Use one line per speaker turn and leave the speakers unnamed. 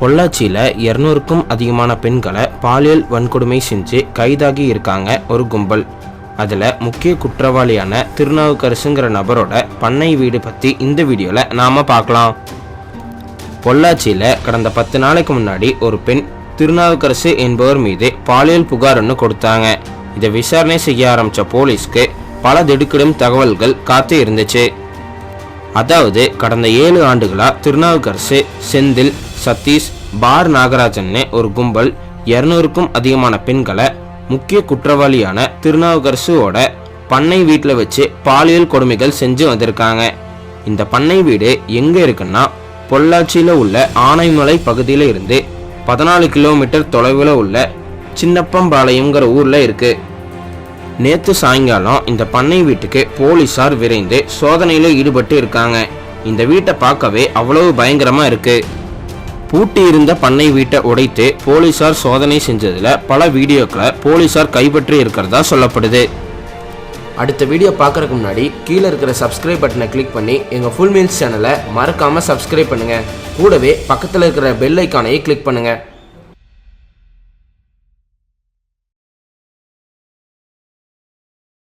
பொள்ளாச்சியில் இரநூறுக்கும் அதிகமான பெண்களை பாலியல் வன்கொடுமை செஞ்சு கைதாகி இருக்காங்க ஒரு கும்பல். அதில் முக்கிய குற்றவாளியான திருநாவுக்கரசுங்கிற நபரோட பண்ணை வீடு பற்றி இந்த வீடியோவில் நாம் பார்க்கலாம். பொள்ளாச்சியில் கடந்த பத்து நாளைக்கு முன்னாடி ஒரு பெண் திருநாவுக்கரசு என்பவர் மீது பாலியல் புகார் ஒன்று கொடுத்தாங்க. இதை விசாரணை செய்ய ஆரம்பித்த போலீஸ்க்கு பல திடுக்கிடும் தகவல்கள் காத்து இருந்துச்சு. அதாவது கடந்த ஏழு ஆண்டுகளா திருநாவுக்கரசு செந்தில் சதீஷ் பார் நாகராஜன்னு ஒரு கும்பல் இரநூறுக்கும் அதிகமான பெண்களை முக்கிய குற்றவாளியான திருநாவுக்கரசுவோட பண்ணை வீட்டில் வச்சு பாலியல் கொடுமைகள் செஞ்சு வந்திருக்காங்க. இந்த பண்ணை வீடு எங்கே இருக்குன்னா பொள்ளாச்சியில் உள்ள ஆனைமலை பகுதியில் இருந்து பதினாலு கிலோமீட்டர் தொலைவில் உள்ள சின்னப்பம்பாளையங்கிற ஊரில் இருக்குது நேற்று சாயங்காலம் இந்த பண்ணை வீட்டுக்கு போலீசார் விரைந்து சோதனையில் ஈடுபட்டு இருக்காங்க. இந்த வீட்டை பார்க்கவே அவ்வளவு பயங்கரமா இருக்கு. பூட்டி இருந்த பண்ணை வீட்டை உடைத்து போலீசார் சோதனை செஞ்சதுல பல வீடியோக்களை போலீசார் கைப்பற்றி இருக்கிறதா சொல்லப்படுது. அடுத்த வீடியோ பார்க்கறதுக்கு முன்னாடி கீழே இருக்கிற சப்ஸ்கிரைப் பட்டனை கிளிக் பண்ணி எங்கள் ஃபுல் மீல்ஸ் சேனலை மறக்காமல் சப்ஸ்கிரைப் பண்ணுங்கள் கூடவே பக்கத்தில் இருக்கிற பெல் ஐக்கானையும் கிளிக் பண்ணுங்கள்